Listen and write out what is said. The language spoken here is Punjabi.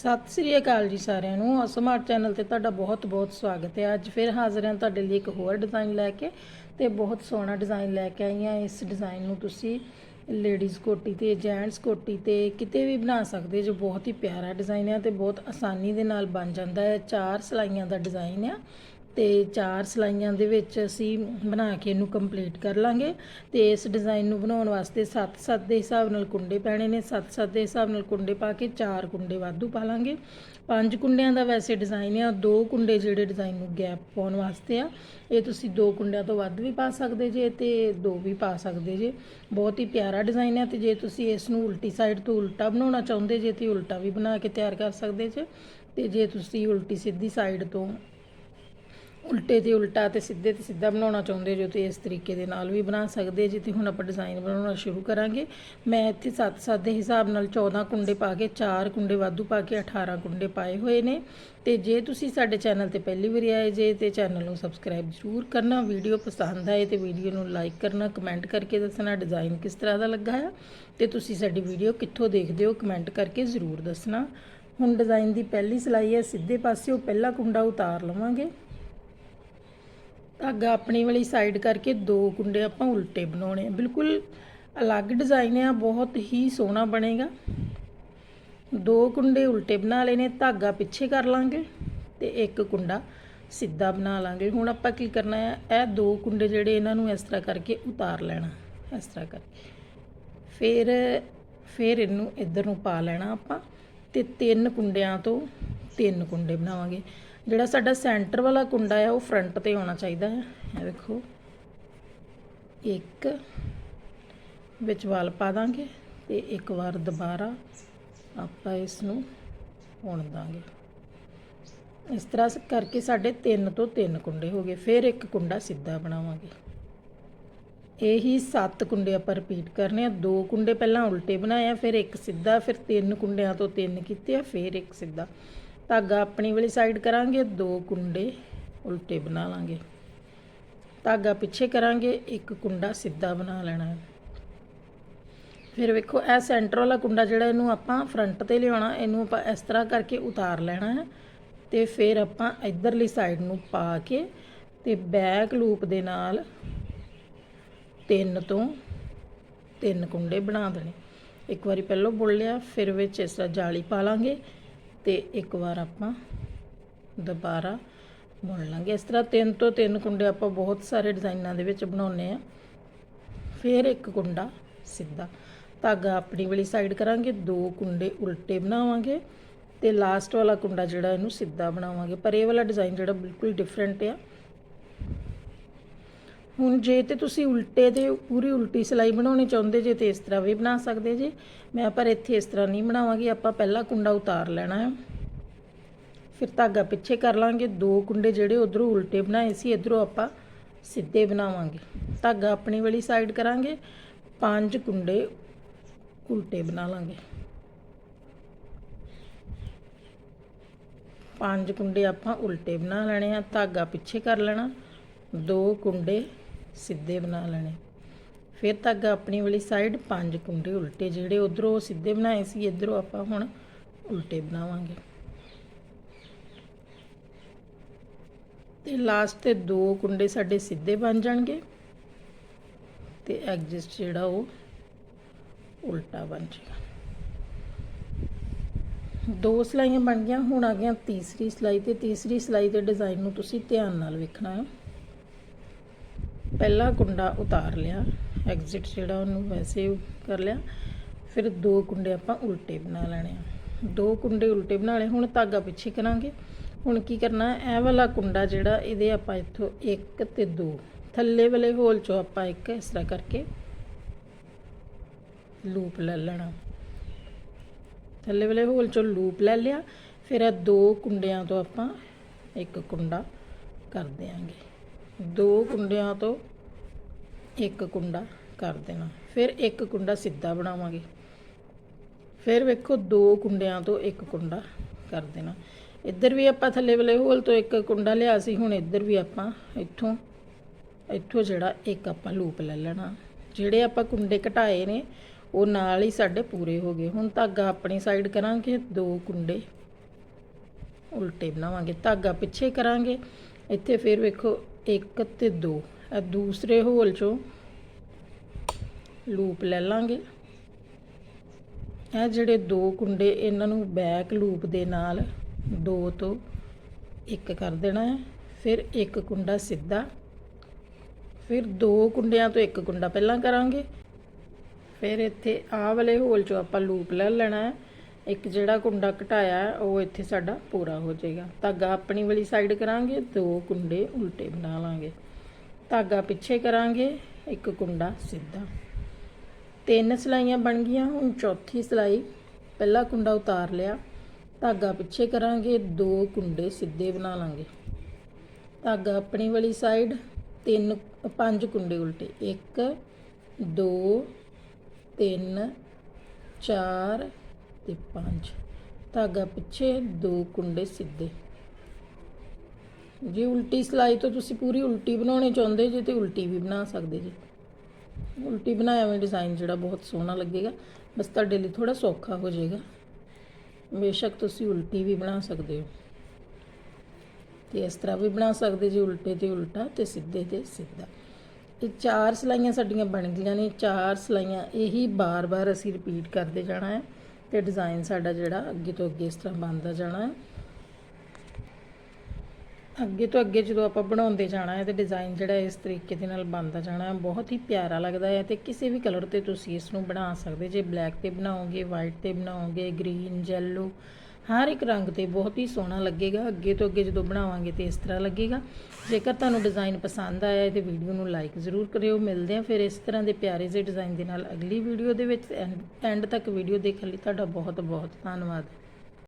ਸਤਿ ਸ੍ਰੀ ਅਕਾਲ ਜੀ ਸਾਰਿਆਂ ਨੂੰ। ਸਮਾਰਟ ਚੈਨਲ ਤੇ ਤੁਹਾਡਾ ਬਹੁਤ-ਬਹੁਤ ਸਵਾਗਤ ਹੈ। ਅੱਜ ਫਿਰ ਹਾਜ਼ਰ ਹਾਂ ਤੁਹਾਡੇ ਲਈ ਇੱਕ ਹੋਰ ਡਿਜ਼ਾਈਨ ਲੈ ਕੇ ਤੇ ਬਹੁਤ ਸੋਹਣਾ ਡਿਜ਼ਾਈਨ ਲੈ ਕੇ ਆਈ ਹਾਂ। ਇਸ ਡਿਜ਼ਾਈਨ ਨੂੰ ਤੁਸੀਂ ਲੇਡੀਜ਼ ਕੋਟੀ ਤੇ ਜੈਂਟਸ ਕੋਟੀ ਤੇ ਕਿਤੇ ਵੀ ਬਣਾ ਸਕਦੇ ਜੋ ਬਹੁਤ ਹੀ ਪਿਆਰਾ ਡਿਜ਼ਾਈਨ ਹੈ ਤੇ ਬਹੁਤ ਆਸਾਨੀ ਦੇ ਨਾਲ ਬਣ ਜਾਂਦਾ ਹੈ। ਚਾਰ ਸਲਾਈਆਂ ਦਾ ਡਿਜ਼ਾਈਨ ਹੈ ਤੇ ਚਾਰ ਸਲਾਈਆਂ ਦੇ ਵਿੱਚ ਅਸੀਂ ਬਣਾ ਕੇ ਇਹਨੂੰ ਕੰਪਲੀਟ ਕਰ ਲਾਂਗੇ ਤੇ ਇਸ ਡਿਜ਼ਾਈਨ ਨੂੰ ਬਣਾਉਣ ਵਾਸਤੇ 7-7 ਦੇ ਹਿਸਾਬ ਨਾਲ ਕੁੰਡੇ ਪੈਣੇ ਨੇ। 7-7 ਦੇ ਹਿਸਾਬ ਨਾਲ ਕੁੰਡੇ ਪਾ ਕੇ ਚਾਰ ਕੁੰਡੇ ਵਾਧੂ ਪਾ ਲਾਂਗੇ। ਪੰਜ ਕੁੰਡਿਆਂ ਦਾ ਵੈਸੇ ਡਿਜ਼ਾਈਨ ਆ। ਦੋ ਕੁੰਡੇ ਜਿਹੜੇ ਡਿਜ਼ਾਈਨ ਨੂੰ ਗੈਪ ਪਾਉਣ ਵਾਸਤੇ ਆ। ਇਹ ਤੁਸੀਂ ਦੋ ਕੁੰਡਿਆਂ ਤੋਂ ਵੱਧ ਵੀ ਪਾ ਸਕਦੇ ਜੇ ਤੇ ਦੋ ਵੀ ਪਾ ਸਕਦੇ ਜੇ। ਬਹੁਤ ਹੀ ਪਿਆਰਾ ਡਿਜ਼ਾਈਨ ਹੈ ਤੇ ਜੇ ਤੁਸੀਂ ਇਸ ਨੂੰ ਉਲਟੀ ਸਾਈਡ ਤੋਂ ਉਲਟਾ ਬਣਾਉਣਾ ਚਾਹੁੰਦੇ ਜੇ ਤੇ ਉਲਟਾ ਵੀ ਬਣਾ ਕੇ ਤਿਆਰ ਕਰ ਸਕਦੇ ਜੇ। ਤੇ ਜੇ ਤੁਸੀਂ ਉਲਟੀ ਸਿੱਧੀ ਸਾਈਡ ਤੋਂ ਉਲਟੇ ਤੇ ਉਲਟਾ ਤੇ ਸਿੱਧੇ ਤੇ ਸਿੱਧਾ ਬਣਾਉਣਾ ਚਾਹੁੰਦੇ ਜੋ ਤੇ ਇਸ ਤਰੀਕੇ ਦੇ ਨਾਲ ਵੀ ਬਣਾ ਸਕਦੇ ਜੇ ਤੇ ਹੁਣ ਆਪਾਂ ਡਿਜ਼ਾਈਨ ਬਣਾਉਣਾ ਸ਼ੁਰੂ ਕਰਾਂਗੇ। ਮੈਂ ਇੱਥੇ 7-7 ਦੇ ਹਿਸਾਬ ਨਾਲ 14 ਕੁੰਡੇ ਪਾ ਕੇ 4 ਕੁੰਡੇ ਵਾਧੂ ਪਾ ਕੇ 18 ਕੁੰਡੇ ਪਾਏ ਹੋਏ ਨੇ। ਤੇ ਜੇ ਤੁਸੀਂ ਸਾਡੇ ਚੈਨਲ ਤੇ ਪਹਿਲੀ ਵਾਰੀ ਆਏ ਜੇ ਤੇ ਚੈਨਲ ਨੂੰ ਸਬਸਕ੍ਰਾਈਬ ਜ਼ਰੂਰ ਕਰਨਾ, ਵੀਡੀਓ ਪਸੰਦ ਆਏ ਤੇ ਵੀਡੀਓ ਨੂੰ ਲਾਈਕ ਕਰਨਾ ਕਮੈਂਟ ਕਰਕੇ ਦੱਸਣਾ ਡਿਜ਼ਾਈਨ ਕਿਸ ਤਰ੍ਹਾਂ ਦਾ ਲੱਗਾ ਹੈ ਤੇ ਤੁਸੀਂ ਸਾਡੀ ਵੀਡੀਓ ਕਿੱਥੋਂ ਦੇਖਦੇ ਹੋ ਕਮੈਂਟ ਕਰਕੇ ਜ਼ਰੂਰ ਦੱਸਣਾ। ਹੁਣ ਡਿਜ਼ਾਈਨ ਦੀ ਪਹਿਲੀ ਸਿਲਾਈ ਹੈ, ਸਿੱਧੇ ਪਾਸਿਓਂ ਪਹਿਲਾ ਕੁੰਡਾ ਉਤਾਰ ਲਵਾਂਗੇ। ਧਾਗਾ ਆਪਣੀ ਵਾਲੀ ਸਾਈਡ ਕਰਕੇ ਦੋ ਕੁੰਡੇ ਆਪਾਂ ਉਲਟੇ ਬਣਾਉਣੇ ਆ। ਬਿਲਕੁਲ ਅਲੱਗ ਡਿਜ਼ਾਈਨ ਆ, ਬਹੁਤ ਹੀ ਸੋਹਣਾ ਬਣੇਗਾ। ਦੋ ਕੁੰਡੇ ਉਲਟੇ ਬਣਾ ਲੈਣੇ ਧਾਗਾ ਪਿੱਛੇ ਕਰ ਲਾਂਗੇ ਤੇ ਇੱਕ ਕੁੰਡਾ ਸਿੱਧਾ ਬਣਾ ਲਾਂਗੇ। ਹੁਣ ਆਪਾਂ ਕੀ ਕਰਨਾ ਹੈ ਇਹ ਦੋ ਕੁੰਡੇ ਜਿਹੜੇ ਇਹਨਾਂ ਨੂੰ ਇਸ ਤਰ੍ਹਾਂ ਕਰਕੇ ਉਤਾਰ ਲੈਣਾ, ਇਸ ਤਰ੍ਹਾਂ ਕਰਕੇ। ਫਿਰ ਫਿਰ ਇਹਨੂੰ ਇੱਧਰ ਨੂੰ ਪਾ ਲੈਣਾ ਆਪਾਂ ਤੇ ਤਿੰਨ ਕੁੰਡਿਆਂ ਤੋਂ ਤਿੰਨ ਕੁੰਡੇ ਬਣਾਵਾਂਗੇ। ਜਿਹੜਾ ਸਾਡਾ ਸੈਂਟਰ ਵਾਲਾ ਕੁੰਡਾ ਹੈ ਉਹ ਫਰੰਟ ਤੇ ਹੋਣਾ ਚਾਹੀਦਾ ਹੈ। ਇਹ ਵੇਖੋ। ਇੱਕ, ਵਿੱਚ ਵਾਲ ਪਾ ਦਾਂਗੇ ਤੇ ਇੱਕ ਵਾਰ ਦੁਬਾਰਾ ਆਪਾਂ ਇਸ ਨੂੰ ਪੁਣ ਦਾਂਗੇ। ਇਸ ਤਰ੍ਹਾਂ ਕਰਕੇ ਸਾਡੇ ਤਿੰਨ ਤੋਂ ਤਿੰਨ ਕੁੰਡੇ ਹੋ ਗਏ। ਫਿਰ ਇੱਕ ਕੁੰਡਾ ਸਿੱਧਾ ਬਣਾਵਾਂਗੇ। ਇਹੀ ਸੱਤ ਕੁੰਡੇ ਆਪਾਂ ਰਿਪੀਟ ਕਰਨੇ ਆ। ਦੋ ਕੁੰਡੇ ਪਹਿਲਾਂ ਉਲਟੇ ਬਣਾਏ ਆ, ਫਿਰ ਇੱਕ ਸਿੱਧਾ, ਫਿਰ ਤਿੰਨ ਕੁੰਡਿਆਂ ਤੋਂ ਤਿੰਨ ਕੀਤੇ ਆ, ਫਿਰ ਇੱਕ ਸਿੱਧਾ। ਧਾਗਾ ਆਪਣੀ ਵਾਲੀ ਸਾਈਡ ਕਰਾਂਗੇ, ਦੋ ਕੁੰਡੇ ਉਲਟੇ ਬਣਾ ਲਾਂਗੇ। ਧਾਗਾ ਪਿੱਛੇ ਕਰਾਂਗੇ, ਇੱਕ ਕੁੰਡਾ ਸਿੱਧਾ ਬਣਾ ਲੈਣਾ। ਹੈ ਫਿਰ ਵੇਖੋ, ਇਹ ਸੈਂਟਰ ਵਾਲਾ ਕੁੰਡਾ ਜਿਹੜਾ ਇਹਨੂੰ ਆਪਾਂ ਫਰੰਟ ਤੇ ਲਿਆਉਣਾ, ਇਹਨੂੰ ਆਪਾਂ ਇਸ ਤਰ੍ਹਾਂ ਕਰਕੇ ਉਤਾਰ ਲੈਣਾ ਹੈ ਤੇ ਫਿਰ ਆਪਾਂ ਇਧਰਲੀ ਸਾਈਡ ਨੂੰ ਪਾ ਕੇ ਤੇ ਬੈਕ ਲੂਪ ਦੇ ਨਾਲ ਤਿੰਨ ਤੋਂ ਤਿੰਨ ਕੁੰਡੇ ਬਣਾ ਦੇਣੇ। ਇੱਕ ਵਾਰੀ ਪਹਿਲਾਂ ਬੁਣ ਲਿਆ, ਫਿਰ ਵਿੱਚ ਇਸ ਤਰ੍ਹਾਂ ਜਾਲੀ ਪਾ ਲਾਂਗੇ। ਤੇ ਇੱਕ ਵਾਰ ਆਪਾਂ ਦੁਬਾਰਾ ਬੁਣ ਲਾਂਗੇ। ਇਸ ਤਰ੍ਹਾਂ ਤਿੰਨ ਤੋਂ ਤਿੰਨ ਕੁੰਡੇ ਆਪਾਂ ਬਹੁਤ ਸਾਰੇ ਡਿਜ਼ਾਈਨਾਂ ਦੇ ਵਿੱਚ ਬਣਾਉਨੇ ਆ ਫਿਰ ਇੱਕ ਕੁੰਡਾ ਸਿੱਧਾ ਧਾਗਾ ਆਪਣੀ ਵਾਲੀ ਸਾਈਡ ਕਰਾਂਗੇ, ਦੋ ਕੁੰਡੇ ਉਲਟੇ ਬਣਾਵਾਂਗੇ ਤੇ ਲਾਸਟ ਵਾਲਾ ਕੁੰਡਾ ਜਿਹੜਾ ਇਹਨੂੰ ਸਿੱਧਾ ਬਣਾਵਾਂਗੇ। ਪਰ ਇਹ ਵਾਲਾ ਡਿਜ਼ਾਈਨ ਜਿਹੜਾ ਬਿਲਕੁਲ ਡਿਫਰੈਂਟ ਆ। ਹੁਣ ਜੇ ਤੇ ਤੁਸੀਂ ਉਲਟੇ ਤੇ ਪੂਰੀ ਉਲਟੀ ਸਿਲਾਈ ਬਣਾਉਣੀ ਚਾਹੁੰਦੇ ਜੇ ਤੇ ਇਸ ਤਰ੍ਹਾਂ ਵੀ ਬਣਾ ਸਕਦੇ ਜੇ। ਮੈਂ ਪਰ ਇੱਥੇ ਇਸ ਤਰ੍ਹਾਂ ਨਹੀਂ ਬਣਾਵਾਂਗੀ, ਆਪਾਂ ਪਹਿਲਾ ਕੁੰਡਾ ਉਤਾਰ ਲੈਣਾ ਹੈ। ਫਿਰ ਧਾਗਾ ਪਿੱਛੇ ਕਰ ਲਾਂਗੇ। ਦੋ ਕੁੰਡੇ ਜਿਹੜੇ ਉਧਰੋਂ ਉਲਟੇ ਬਣਾਏ ਸੀ, ਇਧਰੋਂ ਆਪਾਂ ਸਿੱਧੇ ਬਣਾਵਾਂਗੇ। ਧਾਗਾ ਆਪਣੀ ਵਾਲੀ ਸਾਈਡ ਕਰਾਂਗੇ, ਪੰਜ ਕੁੰਡੇ ਉਲਟੇ ਬਣਾ ਲਾਂਗੇ। ਪੰਜ ਕੁੰਡੇ ਆਪਾਂ ਉਲਟੇ ਬਣਾ ਲੈਣੇ ਆ, ਧਾਗਾ ਪਿੱਛੇ ਕਰ ਲੈਣਾ। ਦੋ ਕੁੰਡੇ ਸਿੱਧੇ ਬਣਾ ਲੈਣੇ। ਫਿਰ ਧਾਗਾ ਆਪਣੀ ਵਾਲੀ ਸਾਈਡ ਪੰਜ ਕੁੰਡੇ ਉਲਟੇ, ਜਿਹੜੇ ਉਧਰੋਂ ਸਿੱਧੇ ਬਣਾਏ ਸੀ, ਇਧਰੋਂ ਆਪਾਂ ਹੁਣ ਉਲਟੇ ਬਣਾਵਾਂਗੇ। ਤੇ ਲਾਸਟ ਤੇ ਦੋ ਕੁੰਡੇ ਸਾਡੇ ਸਿੱਧੇ ਬਣ ਜਾਣਗੇ ਤੇ ਐਗਜ਼ਿਸਟ ਜਿਹੜਾ ਉਹ ਉਲਟਾ ਬਣ ਜਾਏਗਾ। ਦੋ ਸਲਾਈਆਂ ਬਣ ਗਈਆਂ, ਹੁਣ ਆ ਗਿਆ ਤੀਸਰੀ ਸਲਾਈ ਤੇ ਤੀਸਰੀ ਸਲਾਈ ਦੇ ਡਿਜ਼ਾਈਨ ਨੂੰ ਤੁਸੀਂ ਧਿਆਨ ਨਾਲ ਵੇਖਣਾ ਹੈ। ਪਹਿਲਾ ਕੁੰਡਾ ਉਤਾਰ ਲਿਆ ਐਗਜ਼ਿਟ ਜਿਹੜਾ ਉਹਨੂੰ ਵੈਸੇ ਕਰ ਲਿਆ, ਫਿਰ ਦੋ ਕੁੰਡੇ ਆਪਾਂ ਉਲਟੇ ਬਣਾ ਲੈਣੇ ਆ। ਦੋ ਕੁੰਡੇ ਉਲਟੇ ਬਣਾ ਲਏ, ਹੁਣ ਧਾਗਾ ਪਿੱਛੇ ਕਰਾਂਗੇ। ਹੁਣ ਕੀ ਕਰਨਾ, ਇਹ ਵਾਲਾ ਕੁੰਡਾ ਜਿਹੜਾ ਇਹਦੇ ਆਪਾਂ ਇੱਥੋਂ ਇੱਕ ਤੇ ਦੋ, ਥੱਲੇ ਵਾਲੇ ਹੋਲ ਚੋਂ ਆਪਾਂ ਇੱਕ ਇਸ ਤਰ੍ਹਾਂ ਕਰਕੇ ਲੂਪ ਲੈ ਲੈਣਾ। ਥੱਲੇ ਵਾਲੇ ਹੋਲ ਚੋਂ ਲੂਪ ਲੈ ਲਿਆ, ਫਿਰ ਇਹ ਦੋ ਕੁੰਡਿਆਂ ਤੋਂ ਆਪਾਂ ਇੱਕ ਕੁੰਡਾ ਕਰ ਦਿਆਂਗੇ। ਦੋ ਕੁੰਡਿਆਂ ਤੋਂ ਇੱਕ ਕੁੰਡਾ ਕਰ ਦੇਣਾ। ਫਿਰ ਇੱਕ ਕੁੰਡਾ ਸਿੱਧਾ ਬਣਾਵਾਂਗੇ। ਫਿਰ ਵੇਖੋ ਦੋ ਕੁੰਡਿਆਂ ਤੋਂ ਇੱਕ ਕੁੰਡਾ ਕਰ ਦੇਣਾ। ਇੱਧਰ ਵੀ ਆਪਾਂ ਥੱਲੇ ਵਾਲੇ ਹੋਲ ਤੋਂ ਇੱਕ ਕੁੰਡਾ ਲਿਆ ਸੀ, ਹੁਣ ਇੱਧਰ ਵੀ ਆਪਾਂ ਇੱਥੋਂ ਇੱਥੋਂ ਜਿਹੜਾ ਇੱਕ ਆਪਾਂ ਲੂਪ ਲੈ ਲੈਣਾ। ਜਿਹੜੇ ਆਪਾਂ ਕੁੰਡੇ ਘਟਾਏ ਨੇ, ਉਹ ਨਾਲ ਹੀ ਸਾਡੇ ਪੂਰੇ ਹੋ ਗਏ। ਹੁਣ ਧਾਗਾ ਆਪਣੀ ਸਾਈਡ ਕਰਾਂਗੇ, ਦੋ ਕੁੰਡੇ ਉਲਟੇ ਬਣਾਵਾਂਗੇ। ਧਾਗਾ ਪਿੱਛੇ ਕਰਾਂਗੇ। ਇੱਥੇ ਫਿਰ ਵੇਖੋ 1 ਤੇ 2 ਦੂਸਰੇ ਹੋਲ ਚੋਂ ਲੂਪ ਲੈ ਲਾਂਗੇ। ਇਹ ਜਿਹੜੇ ਦੋ ਕੁੰਡੇ ਇਹਨਾਂ ਨੂੰ ਬੈਕ ਲੂਪ ਦੇ ਨਾਲ ਦੋ ਤੋਂ ਇੱਕ ਕਰ ਦੇਣਾ ਹੈ। ਫਿਰ ਇੱਕ ਕੁੰਡਾ ਸਿੱਧਾ। ਫਿਰ ਦੋ ਕੁੰਡਿਆਂ ਤੋਂ ਇੱਕ ਕੁੰਡਾ ਪਹਿਲਾਂ ਕਰਾਂਗੇ। ਫਿਰ ਇੱਥੇ ਆਹ ਵਾਲੇ ਹੋਲ ਚੋਂ ਆਪਾਂ ਲੂਪ ਲੈ ਲੈਣਾ ਹੈ। ਇੱਕ ਜਿਹੜਾ ਕੁੰਡਾ ਘਟਾਇਆ ਹੈ, ਉਹ ਇੱਥੇ ਸਾਡਾ ਪੂਰਾ ਹੋ ਜਾਏਗਾ। ਧਾਗਾ ਆਪਣੀ ਵਾਲੀ ਸਾਈਡ ਕਰਾਂਗੇ ਦੋ ਕੁੰਡੇ ਉਲਟੇ ਬਣਾ ਲਾਂਗੇ। ਧਾਗਾ ਪਿੱਛੇ ਕਰਾਂਗੇ, ਇੱਕ ਕੁੰਡਾ ਸਿੱਧਾ। ਤਿੰਨ ਸਲਾਈਆਂ ਬਣ ਗਈਆਂ, ਹੁਣ ਚੌਥੀ ਸਲਾਈ ਪਹਿਲਾ ਕੁੰਡਾ ਉਤਾਰ ਲਿਆ। ਧਾਗਾ ਪਿੱਛੇ ਕਰਾਂਗੇ, ਦੋ ਕੁੰਡੇ ਸਿੱਧੇ ਬਣਾ ਲਾਂਗੇ। ਧਾਗਾ ਆਪਣੀ ਵਾਲੀ ਸਾਈਡ ਤਿੰਨ, ਪੰਜ ਕੁੰਡੇ ਉਲਟੇ। 1 2 3 4 ਤੇ 5 ਧਾਗਾ ਪਿੱਛੇ ਦੋ ਕੁੰਡੇ ਸਿੱਧੇ। ਜੇ ਉਲਟੀ ਸਲਾਈ ਤੋਂ ਤੁਸੀਂ ਪੂਰੀ ਉਲਟੀ ਬਣਾਉਣੀ ਚਾਹੁੰਦੇ ਜੇ ਤੇ ਉਲਟੀ ਵੀ ਬਣਾ ਸਕਦੇ ਜੀ। ਉਲਟੀ ਬਣਾਇਆ ਹੋਇਆ ਡਿਜ਼ਾਈਨ ਜਿਹੜਾ ਬਹੁਤ ਸੋਹਣਾ ਲੱਗੇਗਾ। ਬਸ ਤੁਹਾਡੇ ਲਈ ਥੋੜਾ ਸੌਖਾ ਹੋ ਜਾਏਗਾ। ਬੇਸ਼ੱਕ ਤੁਸੀਂ ਉਲਟੀ ਵੀ ਬਣਾ ਸਕਦੇ ਹੋ। ਤੇ ਇਸ ਤਰ੍ਹਾਂ ਵੀ ਬਣਾ ਸਕਦੇ ਜੀ ਉਲਟੇ ਤੇ ਉਲਟਾ ਤੇ ਸਿੱਧੇ ਤੇ ਸਿੱਧਾ। ਇਹ ਚਾਰ ਸਲਾਈਆਂ ਸਾਡੀਆਂ ਬਣ ਗਈਆਂ ਨੇ। ਚਾਰ ਸਲਾਈਆਂ ਇਹੀ ਬਾਰ-ਬਾਰ ਅਸੀਂ ਰਿਪੀਟ ਕਰਦੇ ਜਾਣਾ ਹੈ ਤੇ ਡਿਜ਼ਾਈਨ ਸਾਡਾ ਜਿਹੜਾ ਅੱਗੇ ਤੋਂ ਅੱਗੇ ਇਸ ਤਰ੍ਹਾਂ ਬਣਦਾ ਜਾਣਾ ਹੈ। ਅੱਗੇ ਤੋਂ ਅੱਗੇ ਜਦੋਂ ਆਪਾਂ ਬਣਾਉਂਦੇ ਜਾਣਾ ਹੈ ਤੇ ਡਿਜ਼ਾਈਨ ਜਿਹੜਾ ਇਸ ਤਰੀਕੇ ਦੇ ਨਾਲ ਬਣਦਾ ਜਾਣਾ ਹੈ, ਬਹੁਤ ਹੀ ਪਿਆਰਾ ਲੱਗਦਾ ਹੈ ਤੇ ਕਿਸੇ ਵੀ ਕਲਰ ਤੇ ਤੁਸੀਂ ਇਸ ਨੂੰ ਬਣਾ ਸਕਦੇ ਜੇ ਬਲੈਕ ਤੇ ਬਣਾਓਗੇ ਵਾਈਟ ਤੇ ਬਣਾਓਗੇ ਗ੍ਰੀਨ ਯੈਲੋ ਹਰ ਇੱਕ ਰੰਗ ਤੇ ਬਹੁਤ ਹੀ ਸੋਹਣਾ ਲੱਗੇਗਾ। ਅੱਗੇ ਤੋਂ ਅੱਗੇ ਜਦੋਂ ਬਣਾਵਾਂਗੇ ਤੇ ਇਸ ਤਰ੍ਹਾਂ ਲੱਗੇਗਾ। ਜੇਕਰ ਤੁਹਾਨੂੰ ਡਿਜ਼ਾਈਨ ਪਸੰਦ ਆਇਆ ਹੈ ਤੇ ਵੀਡੀਓ ਨੂੰ ਲਾਈਕ ਜ਼ਰੂਰ ਕਰਿਓ। ਮਿਲਦੇ ਹਾਂ ਫਿਰ ਇਸ ਤਰ੍ਹਾਂ ਦੇ ਪਿਆਰੇ ਜਿਹੇ ਡਿਜ਼ਾਈਨ ਦੇ ਨਾਲ ਅਗਲੀ ਵੀਡੀਓ ਦੇ ਵਿੱਚ। ਐਂਡ ਤੱਕ ਵੀਡੀਓ ਦੇਖਣ ਲਈ। ਤੁਹਾਡਾ ਬਹੁਤ ਬਹੁਤ ਧੰਨਵਾਦ।